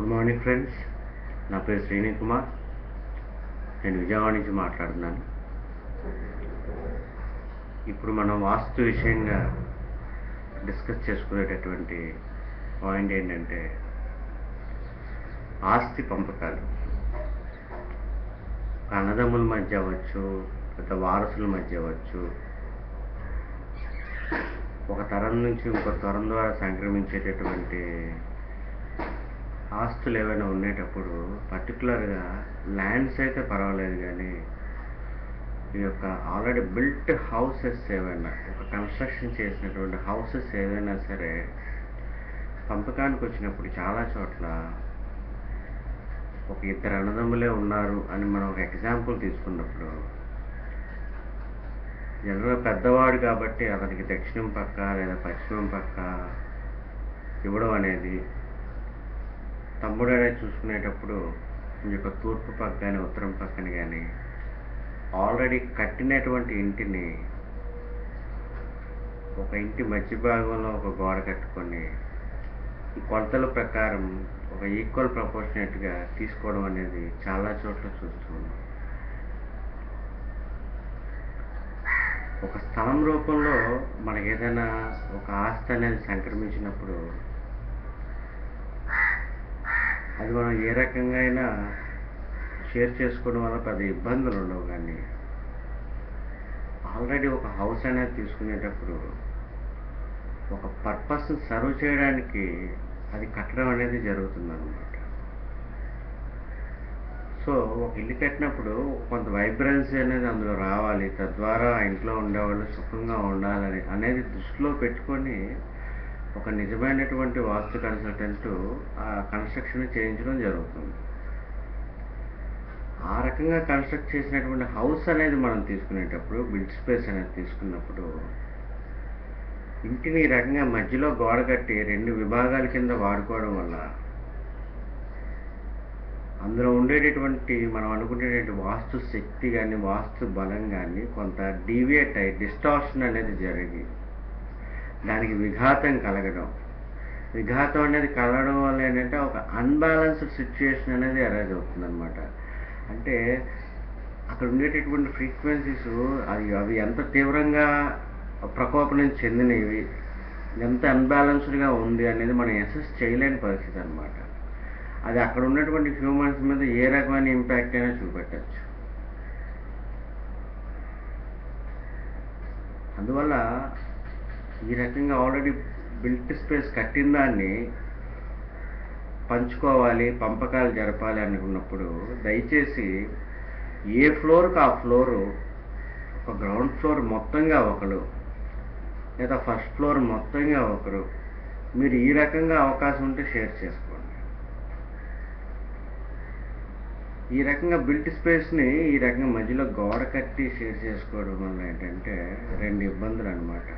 Good morning friends నా పేరు శ్రీని కుమార్. నేను విజయవాడ నుంచి మాట్లాడుతున్నాను. ఇప్పుడు మనం వాస్తు విషయంగా డిస్కస్ చేసుకునేటటువంటి పాయింట్ ఏంటంటే ఆస్తి పంపకాలు. అన్నదమ్ముల మధ్య అవ్వచ్చు లేదా వారసుల మధ్య అవ్వచ్చు. ఒక తరం నుంచి ఇంకో తరం ద్వారా సంక్రమించేటటువంటి ఆస్తులు ఏవైనా ఉండేటప్పుడు పర్టికులర్గా ల్యాండ్స్ అయితే పర్వాలేదు కానీ ఈ యొక్క ఆల్రెడీ బిల్ట్ హౌసెస్ ఏవైనా ఒక కన్స్ట్రక్షన్ చేసినటువంటి హౌసెస్ ఏవైనా సరే పంపకానికి వచ్చినప్పుడు చాలా చోట్ల ఒక ఇద్దరు అన్నదమ్ములే ఉన్నారు అని మనం ఒక ఎగ్జాంపుల్ తీసుకున్నప్పుడు జనరల్ పెద్దవాడు కాబట్టి అతనికి దక్షిణం పక్క లేదా పశ్చిమం పక్క ఇవ్వడం అనేది తమ్ముడు అనేది చూసుకునేటప్పుడు ఈ యొక్క తూర్పు పక్క కానీ ఉత్తరం పక్కన కానీ ఆల్రెడీ కట్టినటువంటి ఇంటిని ఒక ఇంటి మధ్య భాగంలో ఒక గోడ కట్టుకొని కొలతల ప్రకారం ఒక ఈక్వల్ ప్రపోర్షనేట్గా తీసుకోవడం అనేది చాలా చోట్ల చూస్తున్నాం ఒక స్థలం రూపంలో మనకి ఏదైనా ఒక ఆస్తి అనేది సంక్రమించినప్పుడు అది మనం ఏ రకంగా అయినా షేర్ చేసుకోవడం వల్ల పెద్ద ఇబ్బందులు ఉండవు కానీ ఆల్రెడీ ఒక హౌస్ అనేది తీసుకునేటప్పుడు ఒక పర్పస్ సర్వ్ చేయడానికి అది కట్టడం అనేది జరుగుతుంది అనమాట సో ఒక ఇల్లు కట్టినప్పుడు కొంత వైబ్రెన్సీ అనేది అందులో రావాలి. తద్వారా ఇంట్లో ఉండేవాళ్ళు సుఖంగా ఉండాలని అనేది దృష్టిలో పెట్టుకొని ఒక నిజమైనటువంటి వాస్తు కన్సల్టెంట్ ఆ కన్స్ట్రక్షన్ చేయించడం జరుగుతుంది. ఆ రకంగా కన్స్ట్రక్ట్ చేసినటువంటి హౌస్ అనేది మనం తీసుకునేటప్పుడు బిల్డ్ స్పేస్ అనేది తీసుకున్నప్పుడు ఇంటిని ఈ రకంగా మధ్యలో గోడ కట్టి రెండు విభాగాల కింద వాడుకోవడం వల్ల అందులో ఉండేటటువంటి మనం అనుకునేటువంటి వాస్తు శక్తి కానీ వాస్తు బలం కానీ కొంత డీవియేట్ అయ్యి డిస్టార్షన్ అనేది జరిగి దానికి విఘాతం కలగడం. విఘాతం అనేది కలగడం వల్ల ఏంటంటే ఒక అన్బ్యాలెన్స్డ్ సిచ్యుయేషన్ అనేది అరైజ్ అవుతుంది అనమాట అంటే అక్కడ ఉండేటటువంటి ఫ్రీక్వెన్సీస్ అవి అవి ఎంత తీవ్రంగా ప్రకోపనం చెందినవి ఎంత అన్బ్యాలెన్స్డ్గా ఉంది అనేది మనం అసెస్ చేయలేని పరిస్థితి అనమాట అది అక్కడ ఉన్నటువంటి హ్యూమన్స్ మీద ఏ రకమైన ఇంపాక్ట్ అయినా చూపెట్టచ్చు. అందువల్ల ఈ రకంగా ఆల్రెడీ బిల్ట్ స్పేస్ కట్టిన దాన్ని పంచుకోవాలి పంపకాలు జరపాలి అనుకున్నప్పుడు దయచేసి ఏ ఫ్లోర్కి ఆ ఫ్లోరు ఒక గ్రౌండ్ ఫ్లోర్ మొత్తంగా ఒకరు లేదా ఫస్ట్ ఫ్లోర్ మొత్తంగా ఒకరు మీరు ఈ రకంగా అవకాశం ఉంటే షేర్ చేసుకోండి. ఈ రకంగా బిల్ట్ స్పేస్ని ఈ రకంగా మధ్యలో గోడ కట్టి షేర్ చేసుకోవడం వల్ల ఏంటంటే రెండు ఇబ్బందులు అనమాట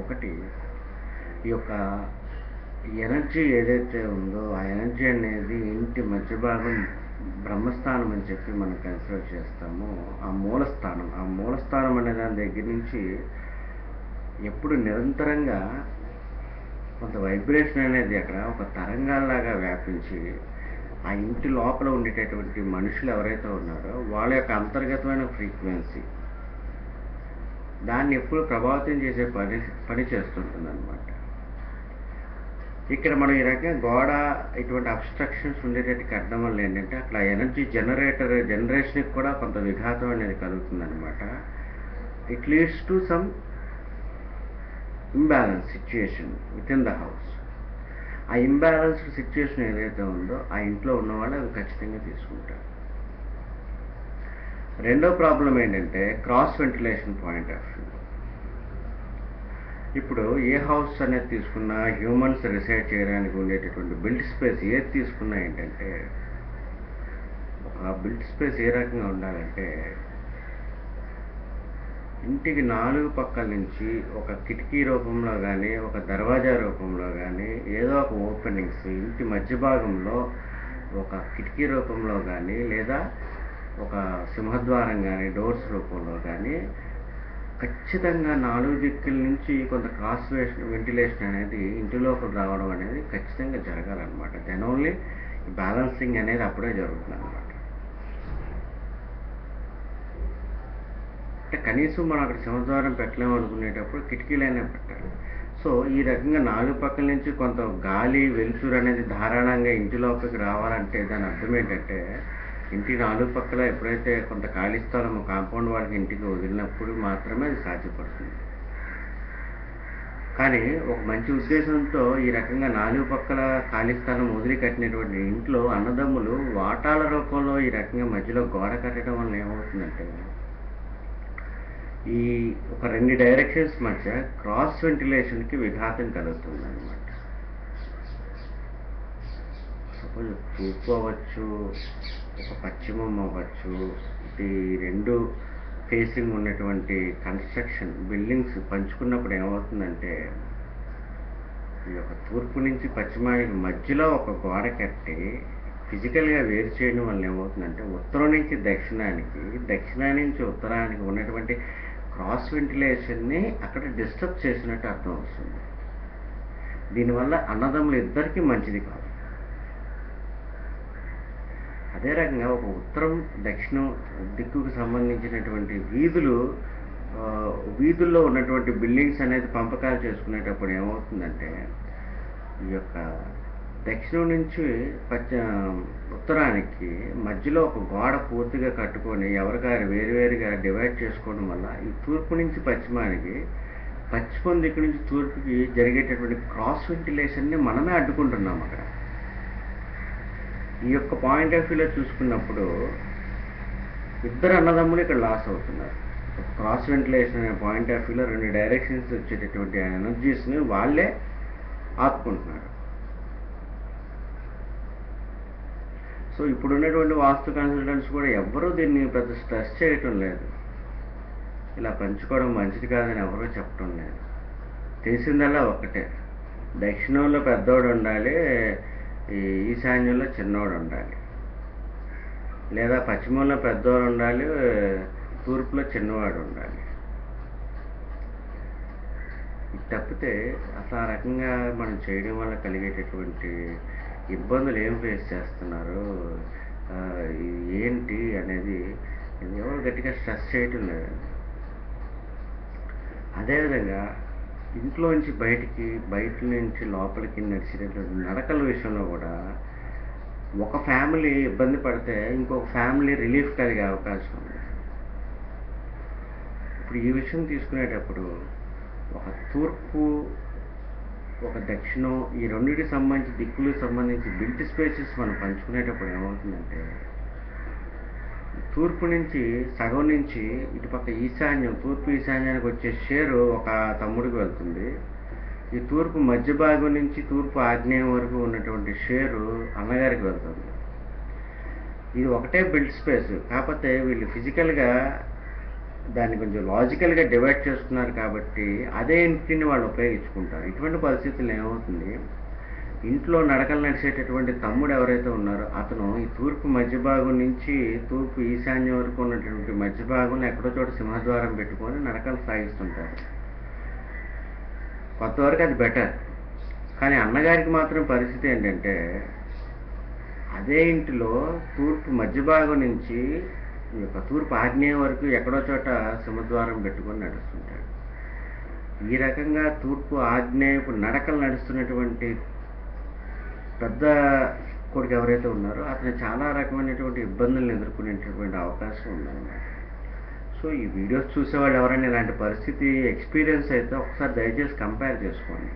ఒకటి ఈ యొక్క ఎనర్జీ ఏదైతే ఉందో ఆ ఎనర్జీ అనేది ఇంటి మధ్య భాగం బ్రహ్మస్థానం అని చెప్పి మనం కన్సిడర్ చేస్తాము. ఆ మూలస్థానం ఆ మూలస్థానం అనే దాని దగ్గర నుంచి ఎప్పుడు నిరంతరంగా కొంత వైబ్రేషన్ అనేది అక్కడ ఒక తరంగాల్లాగా వ్యాపించి ఆ ఇంటి లోపల ఉండేటటువంటి మనుషులు ఎవరైతే ఉన్నారో వాళ్ళ యొక్క అంతర్గతమైన ఫ్రీక్వెన్సీ దాన్ని ఎప్పుడు ప్రభావితం చేసే పని పని చేస్తుంటుంది అనమాట ఇక్కడ మనం ఈ రకంగా గోడ ఇటువంటి అబ్స్ట్రక్షన్స్ ఉండేటట్టు కట్టడం వల్ల ఏంటంటే అట్లా ఎనర్జీ జనరేటర్ జనరేషన్కి కూడా కొంత విఘాతం అనేది కలుగుతుంది అనమాట it leads to some imbalance situation with in the house ఆ ఇంబ్యాలెన్స్డ్ సిచ్యుయేషన్ ఏదైతే ఉందో ఆ ఇంట్లో ఉన్న వాళ్ళు అవి ఖచ్చితంగా తీసుకుంటారు. రెండో ప్రాబ్లం ఏంటంటే cross ventilation point of view. ఇప్పుడు ఏ హౌస్ అనేది తీసుకున్నా హ్యూమన్స్ రిసైడ్ చేయడానికి ఉండేటటువంటి బిల్డ్ స్పేస్ ఏది తీసుకున్నా ఏంటంటే ఒక బిల్డ్ స్పేస్ ఏ రకంగా ఉండాలంటే ఇంటికి నాలుగు పక్కల నుంచి ఒక కిటికీ రూపంలో కానీ ఒక దర్వాజా రూపంలో కానీ ఏదో ఒక ఓపెనింగ్స్ ఇంటి మధ్య భాగంలో ఒక కిటికీ రూపంలో కానీ లేదా ఒక సింహద్వారం కానీ డోర్స్ రూపంలో కానీ ఖచ్చితంగా నాలుగు దిక్కుల నుంచి కొంత క్రాస్ వెంటిలేషన్ అనేది ఇంటి లోపల రావడం అనేది ఖచ్చితంగా జరగాలన్నమాట. దెన్ ఓన్లీ బ్యాలెన్సింగ్ అనేది అప్పుడే జరుగుతుంది అనమాట అంటే కనీసం మనం అక్కడ సింహద్వారం పెట్టలేము అనుకునేటప్పుడు కిటికీలైనా పెట్టాలి. సో ఈ రకంగా నాలుగు పక్కల నుంచి కొంత గాలి వెలుతురు అనేది ధారాళంగా ఇంటి లోపలికి రావాలంటే దాని అర్థం ఏంటంటే ఇంటి నాలుగు పక్కల ఎప్పుడైతే కొంత ఖాళీ స్థలం కాంపౌండ్ వాళ్ళకి ఇంటికి వదిలినప్పుడు మాత్రమే అది సాధ్యపడుతుంది. కానీ ఒక మంచి ఉద్దేశంతో ఈ రకంగా నాలుగు పక్కల ఖాళీ స్థలం వదిలి కట్టినటువంటి ఇంట్లో అన్నదమ్ములు వాటాల రూపంలో ఈ రకంగా మధ్యలో గోడ కట్టడం వల్ల ఏమవుతుందంటే ఈ ఒక రెండు డైరెక్షన్స్ మధ్య క్రాస్ వెంటిలేషన్కి విఘాతం కలుగుతుంది అనమాట సపోజ్ తూర్పు అవ్వచ్చు పశ్చిమం అవ్వచ్చు. ఇది రెండు ఫేసింగ్ ఉన్నటువంటి కన్స్ట్రక్షన్ బిల్డింగ్స్ పంచుకున్నప్పుడు ఏమవుతుందంటే ఈ యొక్క తూర్పు నుంచి పశ్చిమానికి మధ్యలో ఒక గోడ కట్టి ఫిజికల్గా వేరు చేయడం వల్ల ఏమవుతుందంటే ఉత్తరం నుంచి దక్షిణానికి దక్షిణా నుంచి ఉత్తరానికి ఉన్నటువంటి క్రాస్ వెంటిలేషన్ని అక్కడ డిస్టర్బ్ చేసినట్టు అర్థం వస్తుంది. దీనివల్ల అన్నదమ్ములు ఇద్దరికీ మంచిది కాదు. అదే రకంగా ఒక ఉత్తరం దక్షిణం దిక్కుకు సంబంధించినటువంటి వీధులు వీధుల్లో ఉన్నటువంటి బిల్డింగ్స్ అనేది పంపకాలు చేసుకునేటప్పుడు ఏమవుతుందంటే ఈ యొక్క దక్షిణం నుంచి పశ్చిమ ఉత్తరానికి మధ్యలో ఒక గోడ పూర్తిగా కట్టుకొని ఎవరికారు వేరువేరుగా డివైడ్ చేసుకోవడం వల్ల ఈ తూర్పు నుంచి పశ్చిమానికి పశ్చిమం దిక్కు నుంచి తూర్పుకి జరిగేటటువంటి క్రాస్ వెంటిలేషన్ని మనమే అడ్డుకుంటున్నాం అక్కడ. ఈ యొక్క పాయింట్ ఆఫ్ వ్యూలో చూసుకున్నప్పుడు ఇద్దరు అన్నదమ్ములు ఇక్కడ లాస్ అవుతున్నారు. క్రాస్ వెంటిలేషన్ అనే పాయింట్ ఆఫ్ వ్యూలో రెండు డైరెక్షన్స్ వచ్చేటటువంటి ఎనర్జీస్ని వాళ్ళే ఆపుకుంటున్నారు. సో ఇప్పుడున్నటువంటి వాస్తు కన్సల్టెంట్స్ కూడా ఎవ్వరూ దీన్ని పెద్ద స్ట్రెస్ చేయటం లేదు. ఇలా పంచుకోవడం మంచిది కాదని ఎవరూ చెప్పడం లేదు. తెలిసిందల్లా ఒకటే. దక్షిణంలో పెద్దోడు ఉండాలి ఈ ఈశాన్యంలో చిన్నోడు ఉండాలి. లేదా పశ్చిమంలో పెద్దోడు ఉండాలి తూర్పులో చిన్నవాడు ఉండాలి. తప్పితే అసలు ఆ రకంగా మనం చేయడం వల్ల కలిగేటటువంటి ఇబ్బందులు ఏం ఫేస్ చేస్తున్నారు ఏంటి అనేది ఎవరు గట్టిగా స్ట్రెస్ చేయటం లేదండి. అదేవిధంగా ఇంట్లోంచి బయటికి బయట నుంచి లోపలికి నడిచేటటువంటి నడకల విషయంలో కూడా ఒక ఫ్యామిలీ ఇబ్బంది పడితే ఇంకొక ఫ్యామిలీ రిలీఫ్ కలిగే అవకాశం ఉంది. ఇప్పుడు ఈ విషయం తీసుకునేటప్పుడు ఒక తూర్పు ఒక దక్షిణం ఈ రెండింటికి సంబంధించి దిక్కులకు సంబంధించి బిల్ట్ స్పేసెస్ మనం పంచుకునేటప్పుడు ఏమవుతుందంటే తూర్పు నుంచి సగం నుంచి ఇటుపక్క ఈశాన్యం తూర్పు ఈశాన్యానికి వచ్చే షేరు ఒక తమ్ముడికి వెళ్తుంది. ఈ తూర్పు మధ్య భాగం నుంచి తూర్పు ఆగ్నేయం వరకు ఉన్నటువంటి షేరు అన్నగారికి వెళ్తుంది. ఇది ఒకటే బిల్డ్ స్పేస్ కాకపోతే వీళ్ళు ఫిజికల్గా దాన్ని కొంచెం లాజికల్గా డివైడ్ చేస్తున్నారు కాబట్టి అదే ఇంటిని వాళ్ళు ఉపయోగించుకుంటారు. ఇటువంటి పరిస్థితులు ఏమవుతుంది? ఇంట్లో నడకలు నడిచేటటువంటి తమ్ముడు ఎవరైతే ఉన్నారో అతను ఈ తూర్పు మధ్య భాగం నుంచి తూర్పు ఈశాన్యం వరకు ఉన్నటువంటి మధ్య భాగంలో ఎక్కడో చోట సింహద్వారం పెట్టుకొని నడకలు సాగిస్తుంటారు. కొంతవరకు అది బెటర్ కానీ అన్నగారికి మాత్రం పరిస్థితి ఏంటంటే అదే ఇంటిలో తూర్పు మధ్య భాగం నుంచి ఈ యొక్క తూర్పు ఆగ్నేయం వరకు ఎక్కడో చోట సింహద్వారం పెట్టుకొని నడుస్తుంటాడు. ఈ రకంగా తూర్పు ఆగ్నేయపు నడకలు నడుస్తున్నటువంటి పెద్ద కొడుకు ఎవరైతే ఉన్నారో అతను చాలా రకమైనటువంటి ఇబ్బందులను ఎదుర్కొనేటటువంటి అవకాశం ఉందన్నమాట. సో ఈ వీడియోస్ చూసేవాళ్ళు ఎవరైనా ఇలాంటి పరిస్థితి ఎక్స్పీరియన్స్ అయితే ఒకసారి దయచేసి కంపేర్ చేసుకోండి.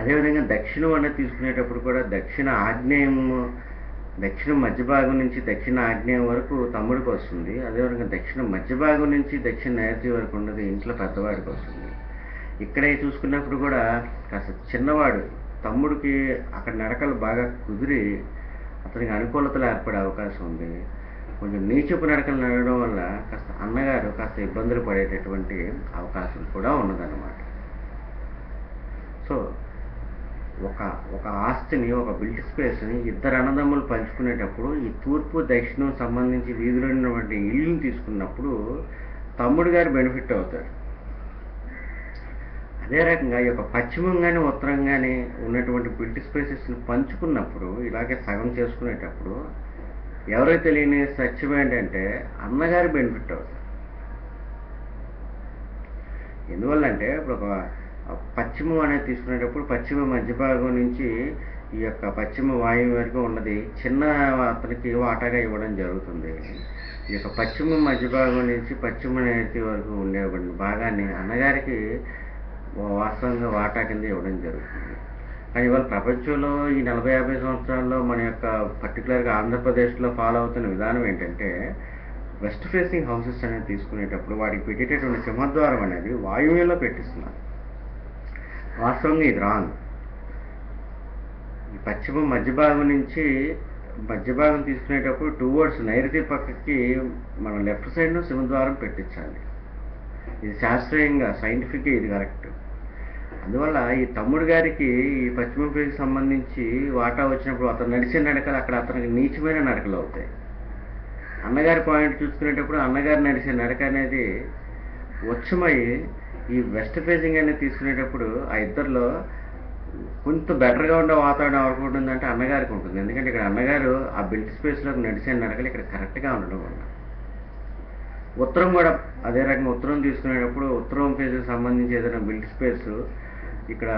అదేవిధంగా దక్షిణం అనేది తీసుకునేటప్పుడు కూడా దక్షిణ ఆగ్నేయం దక్షిణ మధ్య భాగం నుంచి దక్షిణ ఆగ్నేయం వరకు తమ్ముడికి వస్తుంది. అదేవిధంగా దక్షిణ మధ్య భాగం నుంచి దక్షిణ నైరుతి వరకు ఉన్నది ఇంట్లో పెద్దవాడికి వస్తుంది. ఇక్కడే చూసుకున్నప్పుడు కూడా కాస్త చిన్నవాడు తమ్ముడికి అక్కడ నడకలు బాగా కుదిరి అతనికి అనుకూలతలు ఏర్పడే అవకాశం ఉంది. కొంచెం నీచపు నడకలు నడవడం వల్ల కాస్త అన్నగారు కాస్త ఇబ్బందులు పడేటటువంటి అవకాశం కూడా ఉన్నదన్నమాట. సో ఒక ఒక ఆస్తిని ఒక బిల్ట్ స్పేస్ని ఇద్దరు అన్నదమ్ములు పంచుకునేటప్పుడు ఈ తూర్పు దక్షిణం సంబంధించి వీధిలో ఉన్నటువంటి ఇల్లుని తీసుకున్నప్పుడు తమ్ముడు గారు బెనిఫిట్ అవుతాడు అదే రకంగా ఈ యొక్క పశ్చిమం కానీ ఉత్తరం కానీ ఉన్నటువంటి బిల్ట్ స్పేసెస్ని పంచుకున్నప్పుడు ఇలాగే సగం చేసుకునేటప్పుడు ఎవరో తెలియని సత్యం ఏంటంటే అన్నగారి బెనిఫిట్ అవుతుంది ఎందువల్లంటే ఇప్పుడు ఒక పశ్చిమం అనేది తీసుకునేటప్పుడు పశ్చిమ మధ్య భాగం నుంచి ఈ యొక్క పశ్చిమ వాయువు వరకు ఉన్నది చిన్న అతనికి వాటాగా ఇవ్వడం జరుగుతుంది. ఈ యొక్క పశ్చిమ మధ్య భాగం నుంచి పశ్చిమ నేతి వరకు ఉండే భాగాన్ని అన్నగారికి వాస్తవంగా వాటా కింద ఇవ్వడం జరుగుతుంది. కానీ ఇవాళ ప్రపంచంలో ఈ నలభై యాభై సంవత్సరాల్లో మన యొక్క పర్టికులర్గా ఆంధ్రప్రదేశ్లో ఫాలో అవుతున్న విధానం ఏంటంటే వెస్ట్ ఫేసింగ్ హౌసెస్ అనేది తీసుకునేటప్పుడు వాటికి పెట్టేటటువంటి సింహద్వారం అనేది వాయువ్యంలో పెట్టిస్తున్నారు. వాస్తవంగా ఇది రాంగ్ ఈ పశ్చిమ మధ్య భాగం నుంచి మధ్య భాగం తీసుకునేటప్పుడు టూ వర్డ్స్ నైరుతి పక్కకి మనం లెఫ్ట్ సైడ్ను సింహద్వారం పెట్టించాలి. ఇది శాస్త్రీయంగా సైంటిఫిక్గా ఇది కరెక్ట్ అందువల్ల ఈ తమ్ముడు గారికి ఈ పశ్చిమ ఫేజ్కి సంబంధించి వాటా వచ్చినప్పుడు అతను నడిచే నడకలు అక్కడ అతనికి నీచమైన నడకలు అవుతాయి. అన్నగారి పాయింట్ చూసుకునేటప్పుడు అన్నగారు నడిచే నడక అనేది వచ్చమై ఈ వెస్ట్ ఫేసింగ్ అనేది తీసుకునేటప్పుడు ఆ ఇద్దరిలో కొంత బెటర్గా ఉండే వాతావరణం ఎవరికి ఉంటుందంటే అన్నగారికి ఉంటుంది. ఎందుకంటే ఇక్కడ అన్నగారు ఆ బిల్ట్ స్పేస్లోకి నడిచే నడకలు ఇక్కడ కరెక్ట్గా ఉండడం వల్ల. ఉత్తరం కూడా అదే రకంగా ఉత్తరం తీసుకునేటప్పుడు ఉత్తరం ఫేజ్కి సంబంధించి ఏదైనా బిల్ట్ స్పేస్ ఇక్కడ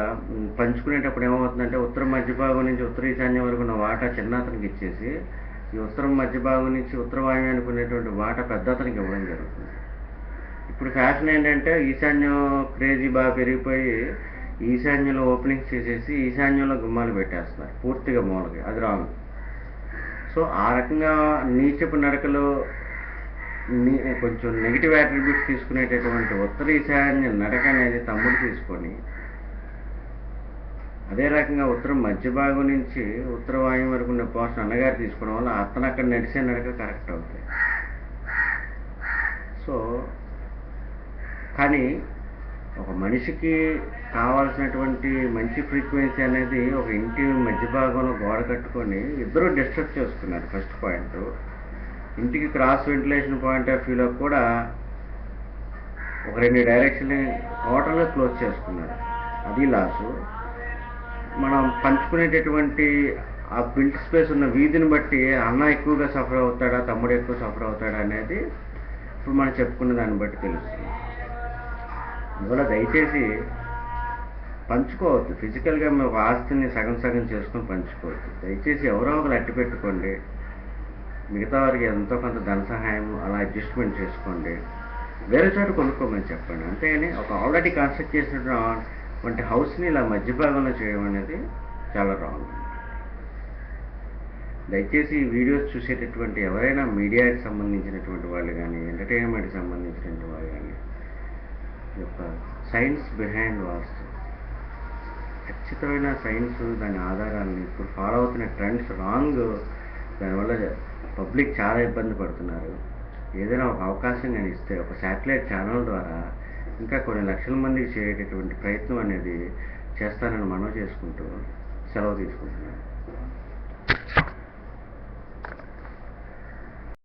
పంచుకునేటప్పుడు ఏమవుతుందంటే ఉత్తర మధ్య భాగం నుంచి ఉత్తర ఈశాన్యం వరకు ఉన్న వాటా చిన్న అతనికి ఇచ్చేసి ఈ ఉత్తరం మధ్య భాగం నుంచి ఉత్తర వాయువ్యానికి ఉండేటువంటి వాటా పెద్ద అతనికి ఇవ్వడం జరుగుతుంది. ఇప్పుడు ఫ్యాషన్ ఏంటంటే ఈశాన్యం క్రేజీ బాగా పెరిగిపోయి ఈశాన్యంలో ఓపెనింగ్స్ చేసేసి ఈశాన్యంలో గుమ్మాలు పెట్టేస్తున్నారు. పూర్తిగా మూలకి. అది రాంగ్. సో ఆ రకంగా నీచపు నడకలో నీ కొంచెం నెగిటివ్ యాట్రిబ్యూట్స్ తీసుకునేటటువంటి ఉత్తర ఈశాన్య నడక అనేది తమ్ముడు తీసుకొని అదే రకంగా ఉత్తరం మధ్య భాగం నుంచి ఉత్తర వాయువు వరకు ఉన్న పోర్షన్ అన్నగారు తీసుకోవడం వల్ల అతను అక్కడ నడిచే నడక కరెక్ట్ అవుతాయి సో కానీ ఒక మనిషికి కావాల్సినటువంటి మంచి ఫ్రీక్వెన్సీ అనేది ఒక ఇంటి మధ్య భాగంలో గోడ కట్టుకొని ఇద్దరు డిస్టర్బ్ చేసుకున్నారు ఫస్ట్ పాయింట్. ఇంటికి క్రాస్ వెంటిలేషన్ పాయింట్ ఆఫ్ వ్యూలో కూడా ఒక రెండు డైరెక్షన్ టోటల్గా క్లోజ్ చేసుకున్నారు. అది లాసు. మనం పంచుకునేటటువంటి ఆ బిల్ట్ స్పేస్ ఉన్న వీధిని బట్టి అన్న ఎక్కువగా సఫర్ అవుతాడా తమ్ముడు ఎక్కువ సఫర్ అవుతాడా అనేది ఇప్పుడు మనం చెప్పుకున్న దాన్ని బట్టి తెలుస్తుంది. అందువల్ల దయచేసి పంచుకోవద్దు. ఫిజికల్గా మేము ఒక ఆస్తిని సగం సగం చేసుకొని పంచుకోవద్దు. దయచేసి ఎవరో ఒకరు అట్టి పెట్టుకోండి. మిగతా వారికి ఎంతో కొంత ధన సహాయం అలా అడ్జస్ట్మెంట్ చేసుకోండి. వేరే చోట కొనుక్కోమని చెప్పండి. అంతేగాని ఒక ఆల్రెడీ కన్స్ట్రక్ట్ వంటి హౌస్ని ఇలా మధ్య భాగంలో చేయడం అనేది చాలా రాంగ్ దయచేసి ఈ వీడియోస్ చూసేటటువంటి ఎవరైనా మీడియాకి సంబంధించినటువంటి వాళ్ళు కానీ ఎంటర్టైన్మెంట్కి సంబంధించినటువంటి వాళ్ళు కానీ యొక్క సైన్స్ బిహైండ్ వాస్తు ఖచ్చితమైన సైన్స్ దాని ఆధారాన్ని ఇప్పుడు ఫాలో అవుతున్న ట్రెండ్స్ రాంగ్ దానివల్ల పబ్లిక్ చాలా ఇబ్బంది పడుతున్నారు. ఏదైనా ఒక అవకాశం కానీ ఇస్తే ఒక శాటిలైట్ ఛానల్ ద్వారా ఇంకా కొన్ని లక్షల మందికి చేసేటటువంటి ప్రయత్నం అనేది చేస్తానని మనం చేసుకుంటూ సెలవు తీసుకుంటున్నాను.